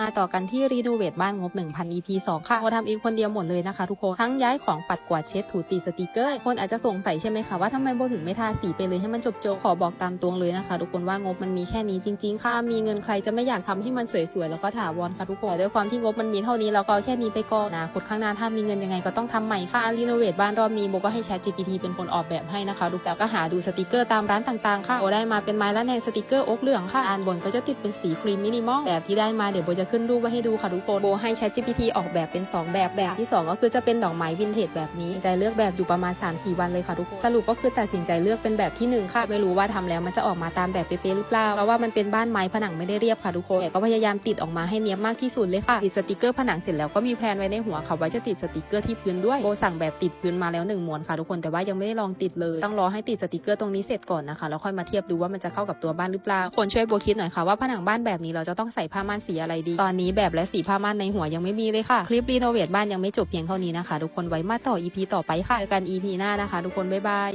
มาต่อกันที่รีโนเวทบ้านงบ 1,000 EP 2 ค่ะโอทำเองคนเดียวหมดเลยนะคะทุกคน ทั้งย้ายของปัดกวาดเช็ดถูตีสติกเกอร์ คนอาจจะสงสัยใช่ไหมคะว่าทำไมโบถึงไม่ทาสีไปเลยให้มันจบโจขอบอกตามตรงเลยนะคะ ทุกคนว่างบมันมีแค่นี้จริง ๆ ค่ะ มีเงินใครจะไม่อยากทำให้มันสวยๆแล้วก็ถาวรค่ะทุกคนด้วยความที่งบมันมีเท่านี้เราก็แค่นี้ไปก่อนนะคตข้างหน้าถ้ามีเงินยังไงก็ต้องทำใหม่ค่ะรีโนเวทบ้านรอบนี้โบก็ให้ Chat GPT เป็นคนออกแบบให้นะคะทุกแล้วก็หาดูสติกเกอร์ตามร้านต่างๆ ค่ะโบได้มาเป็นไม้ละแนงสติกเกอร์อกเหลืองค่ะอันบนก็จะติดเป็นสีครีมมินิมอลแบบที่ได้มาเดี๋ยวโบจะขึ้นรูปไว้ให้ดูค่ะทุกคนโบให้ Chat GPT ออกแบบเป็น 2 แบบแบบที่ 2 ก็คือจะเป็นดอกไม้วินเทจแบบนี้ใจเลือกแบบอยู่ประมาณ 3-4 วันเลยค่ะทุกคนสรุปก็คือตัดสินใจเลือกเป็นแบบที่หนึ่งค่ะ ไม่รู้ว่าทำแล้วมันจะออกมาตามแบบเป๊ะๆหรือเปล่าเพราะว่ามันเป็นบ้านไม้ผนังไม่ได้เรียบค่ะทุกคนแต่ก็พยายามติดออกมาให้เนียบมากที่สุดเลยค่ะติดสติกเกอร์ผนังเสร็จแล้วก็มีแพลนไว้ในหัวค่ะว่าจะติดสติกเกอร์ที่พื้นด้วยโบสั่งแบบติดพื้นมาแล้วหนึ่งม้วนค่ะทุกคนแต่ว่ายังไม่ได้ลองติดเลยต้องรอให้ติดสติกเกอร์ตรงนี้เสร็จก่อนนะคะแล้วค่อยมาเทียบดูว่ามันจะเข้ากับตัวบ้านหรือเปล่าคนช่วยโบคิดหน่อยค่ะว่าผนังบ้านแบบนี้เราจะต้องใส่ผ้าม่านสีอะไรดีตอนนี้แบบและสีผ้าม่านในหัวยังไม่มีเลยค่ะ คลิปรีโนเวทบ้านยังไม่จบเพียงเท่านี้นะคะ ทุกคนไว้มาต่อ EP ต่อไปค่ะกัน EP หน้านะคะ ทุกคนบ๊ายบาย